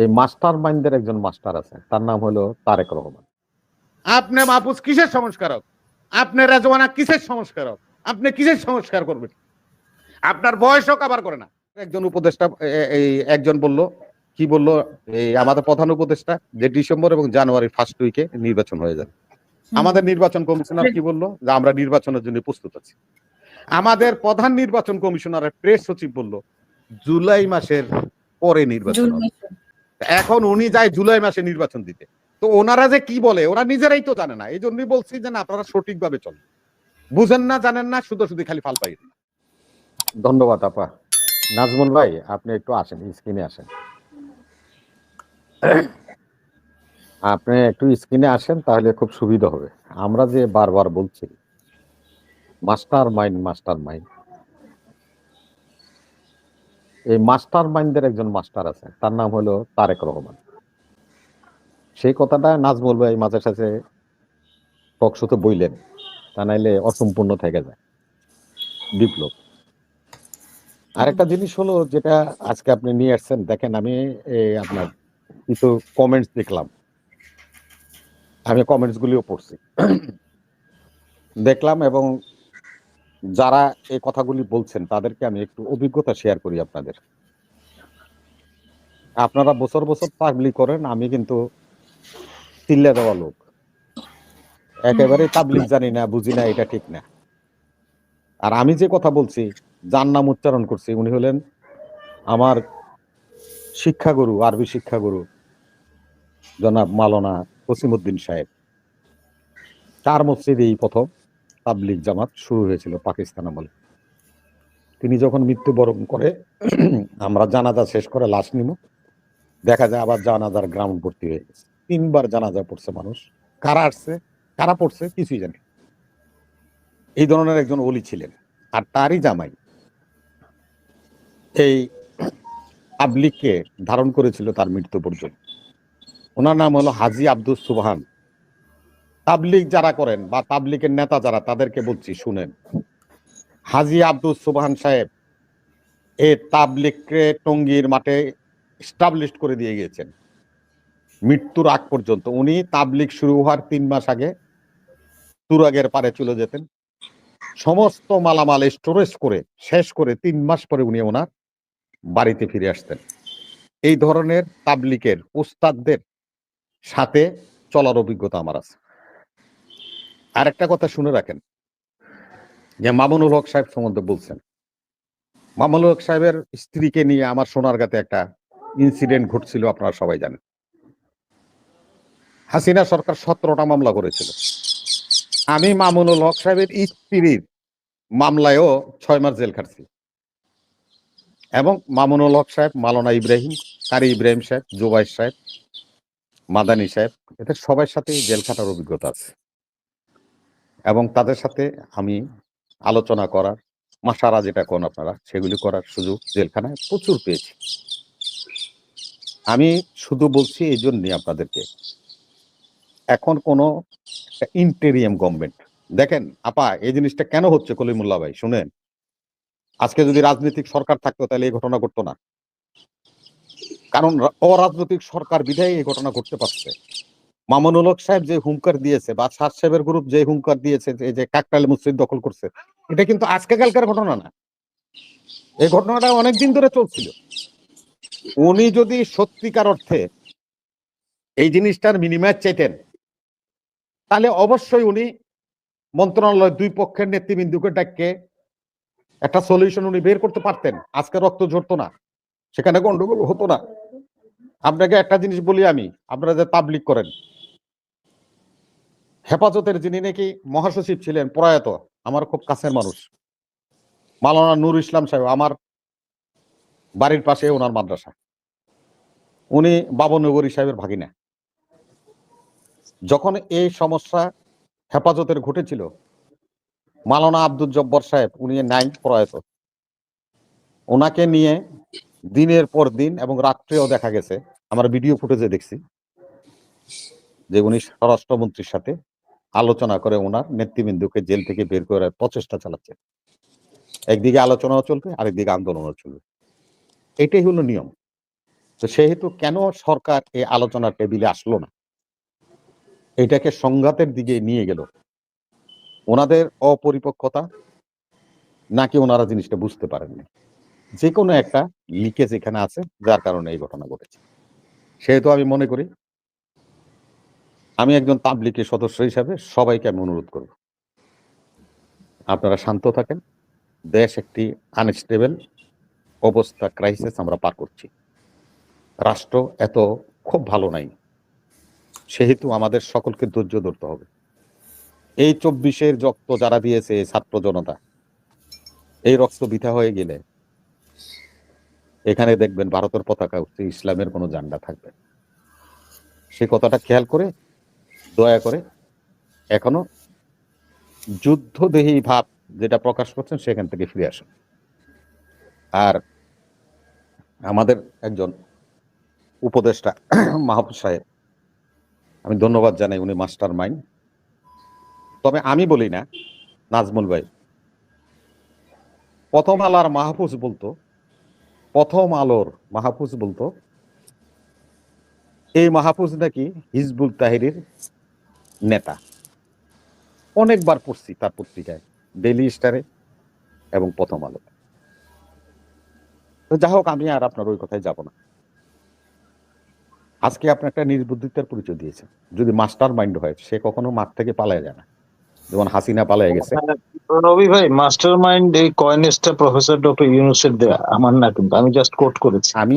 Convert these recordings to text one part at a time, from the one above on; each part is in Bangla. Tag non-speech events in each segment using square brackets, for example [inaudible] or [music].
এই মাস্টার মাইন্ডের একজন মাস্টার আছে তার নাম হলো তারেক রহমান। আপনি মাহফুজ কিসের সংস্কারক? আপনি রেজওয়ানা কিসের সংস্কারক? আপনি কিসের সংস্কার করবেন? আপনার বয়সও কাবার করে না। একজন উপদেষ্টা এই একজন বলল কি বলল এই আমাদের প্রধান উপদেষ্টা যে ডিসেম্বর এবং জানুয়ারি ফার্স্ট উইকে নির্বাচন হয়ে যাবে। আমাদের নির্বাচন কমিশনার কি বলল যে আমরা নির্বাচনের জন্য প্রস্তুত আছি। আমাদের প্রধান নির্বাচন কমিশনারের প্রেস সচিব বলল জুলাই মাসের পরে নির্বাচন হবে। এখন উনি যায় জুলাই মাসে নির্বাচন দিতে। তো ওনারা যে কি বলে, ওরা নিজেরাই তো জানে না। এই জন্যই বলছি যে না, আপনারা সঠিকভাবে চলেন। বুঝেন না, জানেন না শুধু শুধু খালি ফাল পাই ধন্যবাদ, আপা। নাজমুল ভাই, আপনি একটু আসেন, স্ক্রিনে আসেন। আপনি একটু স্ক্রিনে আসেন, তাহলে খুব সুবিধা হবে। আমরা যে বারবার বলছি মাস্টার মাইন্ড মাস্টার মাইন্ড এই মাস্টার মাইন্ডের একজন মাস্টার আছে তার নাম হলো তারেক রহমান। সেই কথাটা নাজমুল ভাই মাঝে সাথে টকশোতে বইলেন। তা নাইলে অসম্পূর্ণ থেকে যায়। বিপ্লব। আরেকটা জিনিস হলো যেটা আজকে আপনি নিয়ে আসছেন, দেখেন আমি এই আপনার কিছু কমেন্টস দেখলাম। আমি কমেন্টস গুলিও পড়ছি। দেখলাম এবং যারা এই কথাগুলি বলছেন, তাদেরকে আমি একটু অভিজ্ঞতা শেয়ার করি আপনাদের। আপনারা বছর বছর তাবলি করেন, আমি কিন্তু চিল্লা দেওয়া লোক। একেবারে তাবলিক জানি না, বুঝি না, এটা ঠিক না। আর আমি যে কথা বলছি, যার নাম উচ্চারণ করছি, উনি হলেন আমার শিক্ষাগুরু, আরবি শিক্ষাগুরু, জনাব মালনা কসিমুদ্দিন সাহেব। তার মসজিদ এই প্রথম। তাবলিক জামাত শুরু হয়েছিল পাকিস্তান আমলে। তিনি যখন মৃত্যুবরণ করে, [clears throat] আমরা জানাজা শেষ করে লাশ নিব দেখা যায় আবার জানাজার গ্রাউন্ড ভর্তি হয়ে গেছে। তিনবার জানাজা পড়ছে মানুষ। কারা আসছে, কারা পড়ছে কিছুই জানি। এই ধরনের একজন অলি ছিলেন আর তারই জামাই এই [clears throat] তাবলিগকে ধারণ করেছিল তার মৃত্যু পর্যন্ত। ওনার নাম হলো হাজি আব্দুল সুবহান। তাবলিগ যারা করেন বা তাবলিগের নেতা যারা, তাদেরকে বলছি, শুনেন। হাজি আব্দুল সুবহান সাহেব এ তাবলিগকে টঙ্গীর মাঠে স্টাবলিশ করে দিয়ে গিয়েছেন। মৃত্যুর আগ পর্যন্ত। উনি তাবলিগ শুরু হওয়ার তিন মাস আগে তুরাগের পারে চলে যেতেন। সমস্ত মালামাল স্টোরেজ করে, শেষ করে তিন মাস পরে উনি ওনার বাড়িতে ফিরে আসতেন। এই ধরনের তাবলিকের উস্তাদদের সাথে চলার অভিজ্ঞতা আমার আছে। আর একটা কথা শুনে রাখেন, যে মামুনুল হক সাহেব সম্বন্ধে বলছেন। মামুনুল হক সাহেবের স্ত্রীকে নিয়ে আমার সোনারগাতে একটা ইনসিডেন্ট ঘটছিল, আপনারা সবাই জানেন। হাসিনা সরকার সতেরোটা মামলা করেছিল। আমি মামুনুল হক সাহেবের স্ত্রীর মামলায়ও ছয় মাস জেল খাটছি। এবং মামুনুল হক সাহেব, মালনা ইব্রাহিম, কারি ইব্রাহিম সাহেব, জুবাইর সাহেব, মাদানী সাহেব, এদের সবার সাথে জেল খাটার অভিজ্ঞতা আছে। এবং তাদের সাথে আমি আলোচনা করার মাসারা যেটা কোন আপনারা, সেগুলি করার সুযোগ জেলখানায় প্রচুর পেয়েছি। আমি শুধু বলছি এই জন্যই আপনাদেরকে, এখন কোন ইন্টেরিয়াম গভর্নমেন্ট, দেখেন আপা, এই জিনিসটা কেন হচ্ছে কলিমুল্লাহ ভাই, শুনেন। আজকে যদি রাজনৈতিক সরকার থাকতো তাহলে এই ঘটনা ঘটতো না। কারণ অরাজনৈতিক সরকার বিধায় এই ঘটনা ঘটতে পারছে। মামুনুল সাহেব যে হুঙ্কার দিয়েছে বা সার সাহেবের গ্রুপ যে হুঙ্কার দিয়েছে যে- কাকটাল মসজিদ দখল করছে, এটা কিন্তু আজকে কালকার ঘটনা না। এই ঘটনাটা অনেকদিন ধরে চলছিল। উনি যদি সত্যিকার অর্থে এই জিনিসটার বিনিময় চাইতেন তাহলে অবশ্যই উনি মন্ত্রণালয় দুই পক্ষের নেতৃবৃন্দুকে ডাককে একটা সলিউশন উনি বের করতে পারতেন। আজকে রক্ত ঝরতো না, সেখানে গন্ডগোল হতো না। আপনাকে একটা জিনিস বলি আমি, আপনারা যে তাবলিক করেন হেফাজতের যিনি নাকি মহাসচিব ছিলেন, প্রয়াত, আমার খুব কাছের মানুষ। মালানা নূর ইসলাম সাহেব, আমার বাড়ির পাশে ওনার মাদ্রাসা। উনি বাবনগরী সাহেবের ভাগিনা। যখন এই সমস্যা হেফাজতের ঘটেছিল মালানা আব্দুল জব্বর সাহেব, উনি নাইন প্রয়াত। ওনাকে নিয়ে দিনের পর দিন এবং রাত্রেও দেখা গেছে, আমার ভিডিও ফুটেজে দেখছি, যে উনি স্বরাষ্ট্রমন্ত্রীর সাথে আলোচনা করে ওনার নেতৃবৃন্দকে জেল থেকে বের করার প্রচেষ্টা চালাচ্ছে। একদিকে আলোচনাও চলবে, আরেকদিকে আন্দোলনও চলবে। এটাই হলো নিয়ম। তো সেহেতু কেন সরকার এই আলোচনার টেবিলে আসলো না? এটাকে সংঘাতের দিকে নিয়ে গেল। ওনাদের অপরিপক্কতা নাকি ওনারা জিনিসটা বুঝতে পারেননি? যে কোনো একটা লিকেজ এখানে আছে, যার কারণে এই ঘটনা ঘটেছে। সেহেতু আমি মনে করি আমি একজন তাবলিকের সদস্য হিসাবে সবাইকে আমি অনুরোধ করব। আপনারা শান্ত থাকেন। দেশ একটি আনস্টেবল অবস্থা ক্রাইসিস আমরা পার করছি। রাষ্ট্র এত খুব ভালো নাই। সেহেতু আমাদের সকলকে ধৈর্য ধরতে হবে। এই চব্বিশের রক্ত যারা দিয়েছে ছাত্র জনতা, এই রক্ত বৃথা হয়ে গেলে এখানে দেখবেন ভারতের পতাকা উঠছে, ইসলামের কোনো জান্ডা থাকবে সে কথাটা খেয়াল করে দয়া করে এখনও যুদ্ধদেহী ভাব যেটা প্রকাশ করছেন সেখান থেকে ফিরে আসুন। আর আমাদের একজন উপদেষ্টা মাহবুব সাহেব, আমি ধন্যবাদ জানাই উনি মাস্টার মাইন্ড। তবে আমি বলি না, নাজমুল ভাই, প্রথম আলার মাহফুজ বলতো, প্রথম আলোর মাহফুজ বলতো, এই মাহফুজ নাকি হিজবুল তাহিরের নেতা। অনেকবার পড়ছি তার পত্রিকায় ডেলি স্টারে এবং প্রথম আলো তো যা হোক আমি আর আপনার ওই কথায় যাব না। আজকে আপনি একটা নির্বুদ্ধিতার পরিচয় দিয়েছেন। যদি মাস্টার মাইন্ড হয় সে কখনো মাঠ থেকে পালায় যায় না। যেমন হাসিনা পালায় গেছে। রবি ভাই মাস্টার মাইন্ড এই কয়েনেসটা প্রফেসর ডক্টর ইউনুসের দেয়া আমার না কিন্তু আমি জাস্ট কোট করেছি। আমি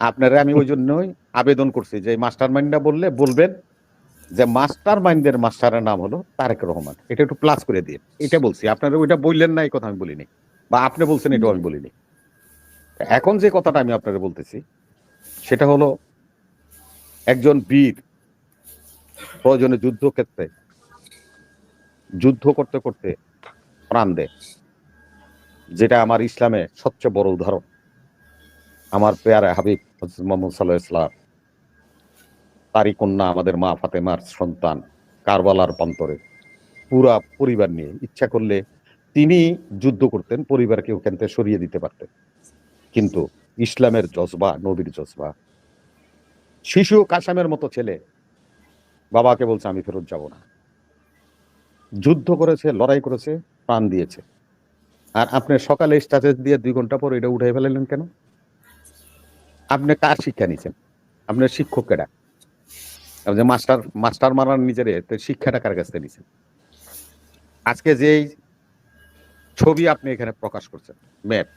আপনারা আমি ওই জন্যই আবেদন করছি যে মাস্টার মাইন্ডটা বললে বলবেন যে মাস্টার মাইন্ডের মাস্টারের নাম হলো তারেক রহমান। এটা একটু প্লাস করে দিয়ে। এটা বলছি, আপনারা ওইটা বললেন না, এই কথা আমি বলিনি। বা আপনি বলছেন, এটাও আমি বলিনি। এখন যে কথাটা আমি আপনারা বলতেছি, সেটা হলো একজন বীর প্রয়োজনে যুদ্ধক্ষেত্রে যুদ্ধ করতে করতে প্রাণ দেয়। যেটা আমার ইসলামে সবচেয়ে বড় উদাহরণ। আমার পেয়ারা হাবিব মোহাম্মদ সাল্লাহ ইসলাম তারই কন্যা আমাদের মা ফাতেমার সন্তান কারবালার প্রান্তরে। পুরা পরিবার নিয়ে ইচ্ছা করলে তিনি যুদ্ধ করতেন, পরিবারকে ওখান থেকে সরিয়ে দিতে পারতেন। কিন্তু ইসলামের জজবা, নবীর জজবা। শিশু কাসামের মতো ছেলে, বাবাকে বলছে, আমি ফেরত যাব না। যুদ্ধ করেছে, লড়াই করেছে, প্রাণ দিয়েছে। আর আপনি সকালে স্ট্যাটাস দিয়ে দুই ঘণ্টা পর এটা উঠে ফেলালেন কেন? আপনি কার শিক্ষা নিছেন আপনার শিক্ষক কেডা আপনি যে মাস্টার মাস্টার মারার নিজের শিক্ষাটা কার কাছ থেকে নিছেন? আজকে যেই ছবি আপনি এখানে প্রকাশ করছেন, ম্যাপ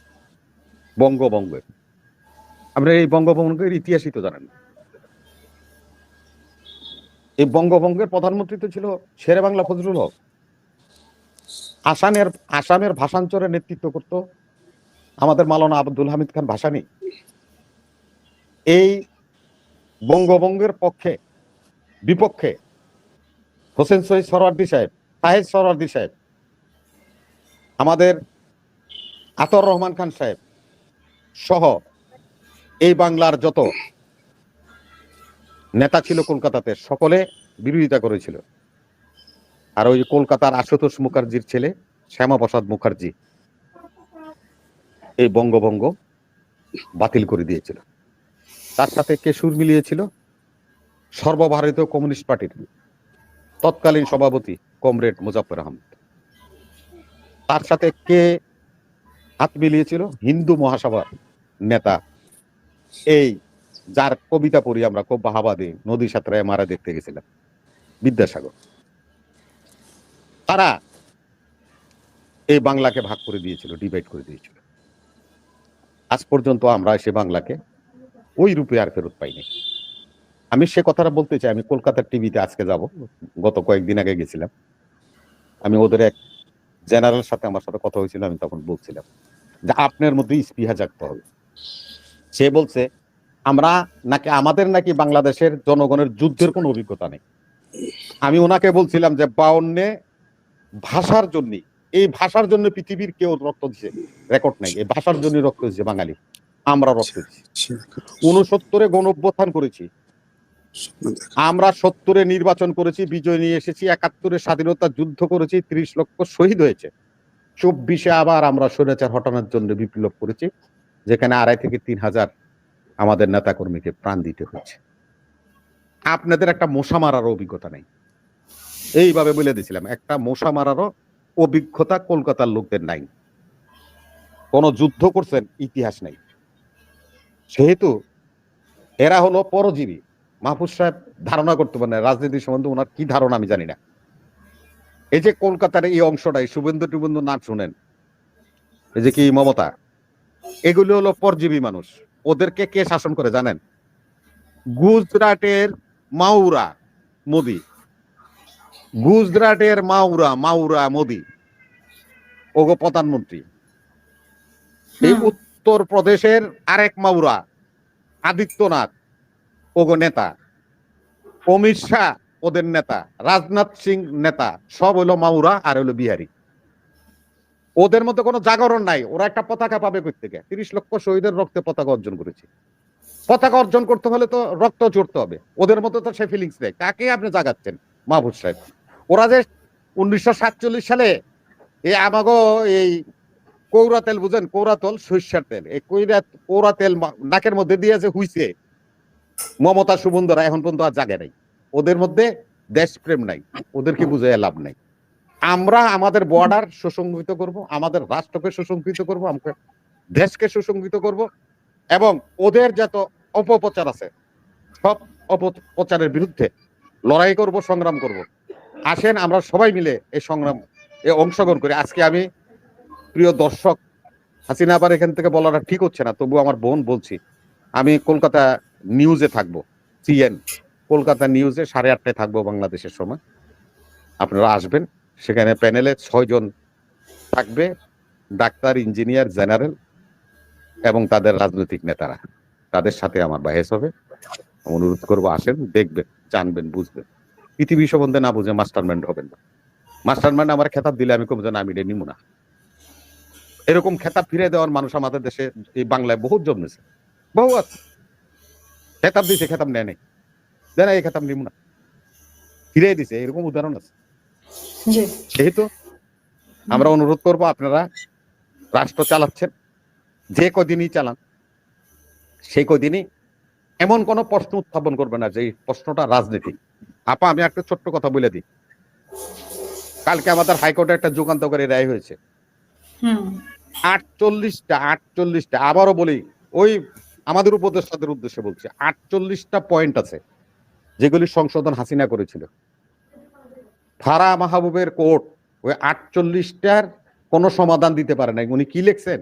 বঙ্গবঙ্গের আপনি এই বঙ্গবঙ্গের ইতিহাসই তো জানেন এই বঙ্গবঙ্গের প্রধানমন্ত্রী তো ছিল শেরে বাংলা ফজলুল হক। আসামের আসামের ভাষাঞ্চলের নেতৃত্ব করত আমাদের মালানা আব্দুল হামিদ খান ভাসানি। এই বঙ্গবঙ্গের পক্ষে বিপক্ষে। হোসেন শহীদ সরওয়ার্দি সাহেব সাহেদ সরওয়ার্দি সাহেব, আমাদের আতর রহমান খান সাহেব সহ এই বাংলার যত নেতা ছিল কলকাতাতে, সকলে বিরোধিতা করেছিল। আর ওই কলকাতার আশুতোষ মুখার্জির ছেলে শ্যামাপ্রসাদ মুখার্জি এই বঙ্গভঙ্গ বাতিল করে দিয়েছিল। তার সাথে কে সুর মিলিয়েছিল সর্বভারতীয় কমিউনিস্ট পার্টির তৎকালীন সভাপতি কমরেড মুজাফর আহমদ। তার সাথে কে হাত মিলিয়েছিল? হিন্দু মহাসভার নেতা। এই যার কবিতা পড়ি আমরা খুব বাহাবাদী, নদী সাঁতরায় মারা দেখতে গেছিলাম, বিদ্যাসাগর। তারা এই বাংলাকে ভাগ করে দিয়েছিল ডিভাইড করে দিয়েছিল। আজ পর্যন্ত আমরা সে বাংলাকে ওই রূপে আর ফেরত পাইনি। আমি সে কথাটা বলতে চাই আমি কলকাতার টিভিতে আজকে যাব গত কয়েকদিন আগে গেছিলাম। আমি ওদের এক জেনারেল সাথে আমার সাথে কথা হয়েছিল আমি তখন বলছিলাম যে আপনার মধ্যে স্পৃহা জাগতে হবে। সে বলছে আমরা নাকি আমাদের নাকি বাংলাদেশের জনগণের যুদ্ধের কোনো অভিজ্ঞতা নেই। আমি ওনাকে বলছিলাম যে বাউন্নে ভাষার জন্য এই ভাষার জন্য পৃথিবীর কেউ রক্ত দিছে রেকর্ড নাই এই ভাষার জন্য রক্ত দিচ্ছে বাঙালি আমরা রক্ত দিচ্ছি উনসত্তরে গণ অভ্যুত্থান করেছি আমরা সত্তরে নির্বাচন করেছি, বিজয় নিয়ে এসেছি, একাত্তরে স্বাধীনতা যুদ্ধ করেছি, ত্রিশ লক্ষ শহীদ হয়েছে। চব্বিশে আবার আমরা স্বৈরাচার হটানোর জন্য বিপ্লব করেছি, যেখানে আড়াই থেকে তিন হাজার আমাদের নেতাকর্মীকে প্রাণ দিতে হচ্ছে আপনাদের একটা মশা মারার অভিজ্ঞতা নেই। এইভাবে বলে দিছিলাম একটা মশা মারারও অভিজ্ঞতা কলকাতার লোকদের নাই। কোনো যুদ্ধ করছেন, ইতিহাস নাই। সেহেতু এরা হলো পরজীবী। মাহফুজ সাহেব ধারণা করতে পারেন না, রাজনীতি সম্বন্ধে ওনার কি ধারণা আমি জানি না। এই যে কলকাতার এই অংশটাই শুভেন্দু টুবেন্দু নাম শুনেন। এই যে কি মমতা? এগুলি হলো পরজীবী মানুষ। ওদেরকে কে শাসন করে জানেন? গুজরাটের মাউরা মোদি। গুজরাটের মাউরা মাউরা মোদি। ওগো প্রধানমন্ত্রী। এই। উত্তর প্রদেশের আরেক মাউরা আদিত্যনাথ। ওগো নেতা। অমিত শাহ ওদের নেতা, রাজনাথ সিং নেতা, সব হইল মাউরা আর হইল বিহারি। ওদের মধ্যে কোনো জাগরণ নাই, ওরা একটা পতাকা পাবে কই থেকে তিরিশ লক্ষ শহীদের রক্তে পতাকা অর্জন করেছে। পতাকা অর্জন করতে হলে তো রক্ত চড়তে হবে। ওদের মধ্যে তো সে ফিলিংস নেই। কাকে আপনি জাগাচ্ছেন মাহবুব সাহেব? ওরা যে উনিশশো সাতচল্লিশ সালে এই আমাগো এই কৌরা তেল, বুঝেন? কৌরা তেল, সরিষার তেল। এই কইরা কৌরা তেল নাকের মধ্যে দিয়ে যে হুইছে মমতা সুবন্ধরা এখন পর্যন্ত আর জাগে নাই। ওদের মধ্যে দেশপ্রেম নাই, ওদেরকে বুঝে লাভ নাই। আমরা আমাদের বর্ডার সুসংগঠিত করব, আমাদের রাষ্ট্রকে সুসংগঠিত করব, আমাকে দেশকে সুসংগঠিত করব এবং ওদের যত অপপ্রচার আছে, সব অপপ্রচারের বিরুদ্ধে লড়াই করব, সংগ্রাম করব। আসেন আমরা সবাই মিলে এই সংগ্রাম এ অংশগ্রহণ করি। আজকে আমি প্রিয় দর্শক, হাসিনা আবার এখান থেকে বলাটা ঠিক হচ্ছে না তবু আমার বোন বলছি আমি কলকাতা নিউজে থাকব সিএন কলকাতা নিউজে সাড়ে আটটায় থাকব বাংলাদেশের সময়। আপনারা আসবেন, সেখানে প্যানেলে ছয়জন থাকবে, ডাক্তার ইঞ্জিনিয়ার জেনারেল এবং তাদের রাজনৈতিক নেতারা। তাদের সাথে আমার বাহেস হবে। অনুরোধ করব, আসেন, দেখবেন, জানবেন, বুঝবেন। পৃথিবী সম্বন্ধে না বুঝে মাস্টারমাইন্ড হবেন না। মাস্টারমাইন্ড আমার খেতাব দিলে আমি কম জানি আমি নিব না। এরকম খেতাব ফিরে দেওয়ার মানুষ আমাদের দেশে, এই বাংলায় বহুত জন্মেছে। বহু আছে খেতাব দিছে খেতাব নেয় নাই। দেয় না এই খেতাব নিব না। ফিরে দিছে এরকম উদাহরণ আছে। সেহেতু আমরা অনুরোধ করব আপনারা রাষ্ট্র চালাচ্ছেন যে কদিনই চালান সেই কদিনই এমন কোন প্রশ্ন উত্থাপন করবে না যে প্রশ্নটা রাজনীতি। আপা আমি একটা ছোট্ট কথা বলে দিই। কালকে আমাদের হাইকোর্টে একটা যুগান্তকারী রায় হয়েছে। আটচল্লিশটা আটচল্লিশটা আবারও বলি ওই আমাদের উপদেষ্টাদের উদ্দেশ্যে বলছি, আটচল্লিশটা পয়েন্ট আছে যেগুলি সংশোধন হাসিনা করেছিল। ফারা মাহবুবের কোর্ট ওই আটচল্লিশটার কোনো সমাধান দিতে পারে নাই। উনি কি লিখছেন?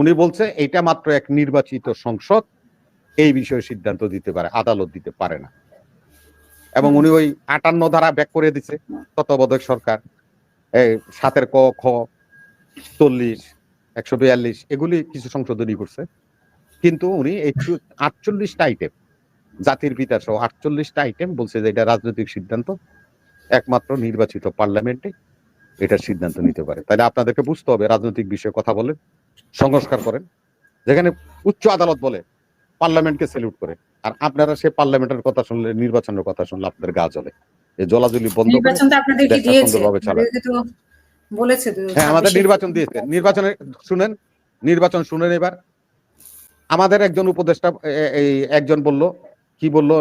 উনি বলছে এটা মাত্র এক নির্বাচিত সংসদ, এই বিষয়ে সিদ্ধান্ত দিতে পারে, আদালত দিতে পারে না। এবং উনি ওই আটান্ন ধারা ব্যাক করে দিছে, তত্ত্বাবধায়ক সরকার। সাতের ক, খ, চল্লিশ, একশো বিয়াল্লিশ, এগুলি কিছু সংশোধনী করছে। কিন্তু উনি এই চু- আটচল্লিশটা আইটেম জাতির পিতা সহ আটচল্লিশটা আইটেম বলছে যে এটা রাজনৈতিক সিদ্ধান্ত একমাত্র নির্বাচিত পার্লামেন্টে এটার সিদ্ধান্ত নিতে পারে। তাহলে আপনাদেরকে বুঝতে হবে রাজনৈতিক বিষয়ে কথা বলেন সংস্কার করেন যেখানে উচ্চ আদালত বলে পার্লামেন্টকে স্যালুট করে। আর আপনারা সে পার্লামেন্টের কথা শুনলে নির্বাচনের কথা শুনলে আপনাদের গা জ্বলে। এই জলাজলি বন্ধ হ্যাঁ আমাদের নির্বাচন দিয়েছে। নির্বাচনে শুনেন নির্বাচন শুনেন এবার। আমাদের একজন উপদেষ্টা এই একজন বলল কি বলল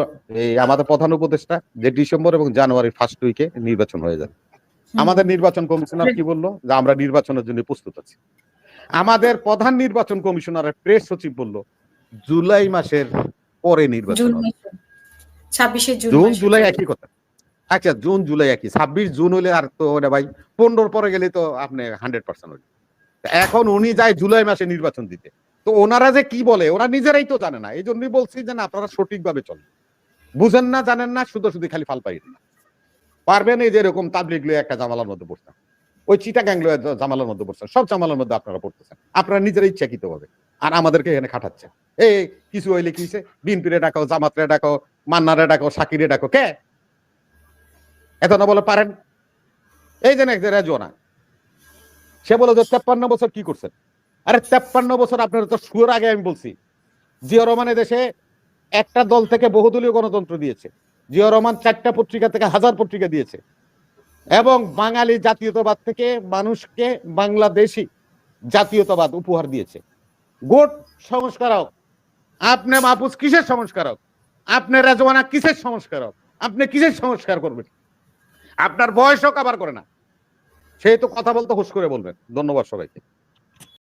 এই আমাদের প্রধান উপদেষ্টা যে ডিসেম্বর এবং জানুয়ারি ফার্স্ট উইকে নির্বাচন হয়ে যাবে। আমাদের নির্বাচন কমিশনার কি বলল যে আমরা নির্বাচনের জন্য প্রস্তুত আছি। আমাদের প্রধান নির্বাচন কমিশনারের প্রেস সচিব বলল জুলাই মাসের পরে নির্বাচন জুন। জুলাই একই কথা। আচ্ছা জুন জুলাই একই। ছাব্বিশ জুন হলে আর তো ওটা ভাই পনেরোর পরে গেলে তো আপনি হান্ড্রেড পার্সেন্ট এখন উনি যায় জুলাই মাসে নির্বাচন দিতে। তো ওনারা যে কি বলে, ওরা নিজেরাই তো জানে না। এই জন্যই বলছি যে না, আপনারা সঠিকভাবে চলেন। বুঝেন না, জানেন না, শুধু শুধু খালি ফাল পাই পারবেন এই যে এরকম তাবলিগ লয়ে একটা জামালার মধ্যে পড়ছেন ওই চিটাগাং লয়ে জামালার মধ্যে পড়ছেন সব জামালার মধ্যে আপনারা পড়তেছেন। আপনারা নিজেরাই ইচ্ছাকৃত হবে আর আমাদেরকে এখানে খাটাচ্ছেন। এই কিছু হইলে কি হইছে? বিনপিরে ডাকো, জামাতরে ডাকো, মান্নারে ডাকো, সাকিরে ডাকো। কে? এত না বলে পারেন? এই যে রেজোনা সে বলে যে তেপ্পান্ন বছর কি করছেন? আরে তেপ্পান্ন বছর আপনারা তো শুয়ার আগে আমি বলছি। জিয়া রহমানের দেশে একটা দল থেকে বহুদলীয় গণতন্ত্র দিয়েছে। জিয়া রহমান চারটা পত্রিকা থেকে হাজার পত্রিকা দিয়েছে। এবং বাঙালি জাতীয়তাবাদ থেকে মানুষকে বাংলাদেশি জাতীয়তাবাদ উপহার দিয়েছে। গোট সংস্কারক। আপনি মাহফুজ কিসের সংস্কারক? আপনি রেজওয়ানা কিসের সংস্কারক? আপনি কিসের সংস্কার করবেন? আপনার বয়সও কাবার করে না। সেই তো কথা বলতে হুশ করে বলবেন। ধন্যবাদ সবাইকে।